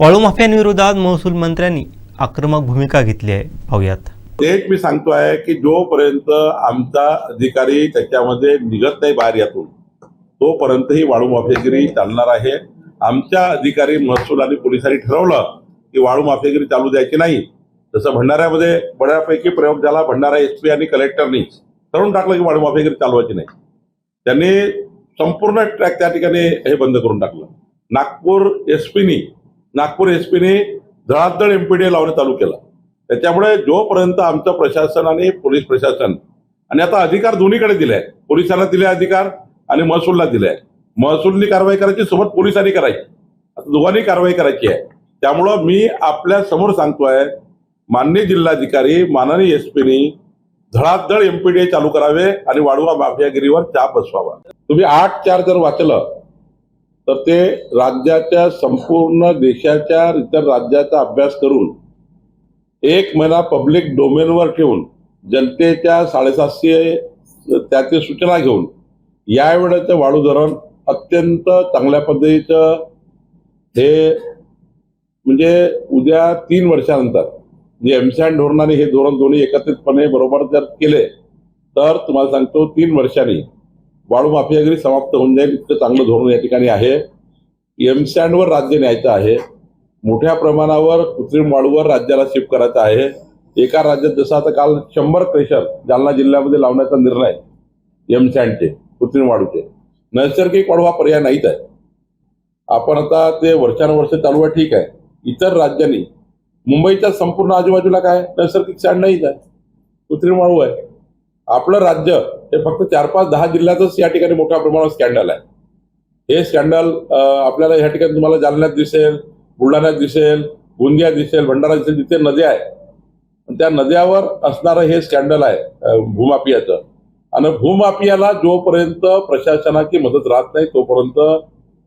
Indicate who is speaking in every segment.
Speaker 1: वाळू माफियांविरोधात महसूल मंत्र्यांनी आक्रमक भूमिका घेतली आहे. पाहूयात.
Speaker 2: एक मी सांगतो आहे की जोपर्यंत आमचा अधिकारी त्याच्यामध्ये निघत नाही बाहेर यातून तोपर्यंत ही वाळू माफियागिरी चालणार आहे. आमच्या अधिकारी महसूल आणि पोलिसांनी ठरवलं की वाळू माफियागिरी चालू द्यायची नाही. जसं भंडाऱ्यामध्ये बऱ्यापैकी प्रयोग झाला भंडारा एस पी आणि कलेक्टरनी ठरवून टाकलं की वाळू माफियागिरी चालवायची नाही. त्यांनी संपूर्ण ट्रॅक त्या ठिकाणी हे बंद करून टाकलं. नागपूर एस पीनी नागपूर एस पीने धडाधड एमपीडीए लावणं चालू केलं. त्याच्यामुळे जोपर्यंत आमचं प्रशासन आणि पोलीस प्रशासन आणि आता अधिकार दोन्हीकडे दिले आहे पोलिसांना दिले अधिकार आणि महसूलला दिले आहे महसूलनी कारवाई करायची सोबत पोलिसांनी करायची. आता दोघांनी कारवाई करायची आहे. त्यामुळं मी आपल्यासमोर सांगतोय माननीय जिल्हाधिकारी माननीय एस पीनी धडाधड एमपीडीए चालू करावे आणि वाढवा माफियागिरीवर चाप बसवावा. तुम्ही आठ चार जर वाचलं तर ते राज्याच्या संपूर्ण देशाच्या इतर राज्याचा अभ्यास करून एक महिना पब्लिक डोमेनवर ठेवून जनतेच्या साडेसातशे त्याची सूचना घेऊन यावेळेचं वाढू धरण अत्यंत चांगल्या पद्धतीचं हे म्हणजे उद्या तीन वर्षानंतर जे एमसॅन धोरणाने हे धोरण दोन्ही एकत्रितपणे बरोबर जर केले तर तुम्हाला सांगतो तीन वर्षांनी वाळू माफियागिरी समाप्त होऊन जाईल. इतकं चांगलं धोरण या ठिकाणी आहे. एमसॅनवर राज्य न्यायचं आहे. मोठ्या प्रमाणावर कृत्रिम वाळूवर राज्याला शिफ्ट करायचं आहे. एका राज्यात जसं आता काल शंभर क्रेशर जालना जिल्ह्यामध्ये लावण्याचा निर्णय एमसॅनचे कृत्रिम वाळूचे. नैसर्गिक वाळू हा पर्याय नाहीच आहे. आपण आता ते वर्षानुवर्ष चालू आहे ठीक आहे. इतर राज्यांनी मुंबईच्या संपूर्ण आजूबाजूला काय? नैसर्गिक सँड नाहीच आहे. कृत्रिम वाळू आहे. आपलं राज्य हे फक्त चार पाच दहा जिल्ह्यातच या ठिकाणी मोठ्या प्रमाणावर स्कॅन्डल आहे. हे स्कॅन्डल आपल्याला या ठिकाणी तुम्हाला जालन्यात दिसेल बुलढाण्यात दिसेल गोंदिया दिसेल भंडारा दिसेल जिथे नद्या आहे त्या नद्यावर असणारं हे स्कॅन्डल आहे भूमापियाचं भूमाफियाचं. आणि भूमाफियाला जोपर्यंत प्रशासनाची मदत राहत नाही तोपर्यंत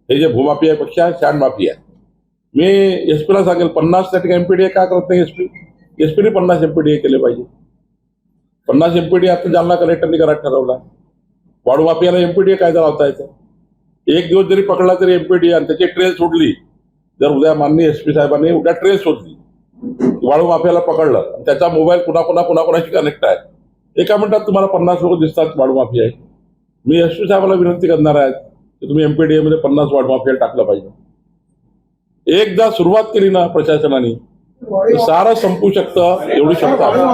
Speaker 2: हे जे भूमाफियापेक्षा शॅन माफिया आहे. मी एस पीला सांगेल पन्नास त्या ठिकाणी एमपीडीए का करत नाही एसपी एसपीने पन्नास एमपीडीए केले पाहिजे. पन्नास एमपीडी आता जालना कलेक्टरने करायला ठरवला. वाढू माफियाला एमपीडीए कायदा लावता येतं एक दिवस जरी पकडला तरी एमपीडी आणि त्याची ट्रेस सोडली जर उद्या माननीय एस पी साहेबांनी उद्या ट्रेन सोडली वाळू माफियाला पकडलं आणि त्याचा मोबाईल कुणा कुणा पुन्हा कनेक्ट आहे. एका मिनिटात तुम्हाला पन्नास लोक दिसतात वाळू माफिया आहे मी एस पी साहेबाला विनंती करणार आहे की तुम्ही एमपीडीए मध्ये पन्नास वाढ माफियाला टाकलं पाहिजे. एकदा सुरुवात केली ना प्रशासनाने तर सारं संपू शकतं एवढी क्षमता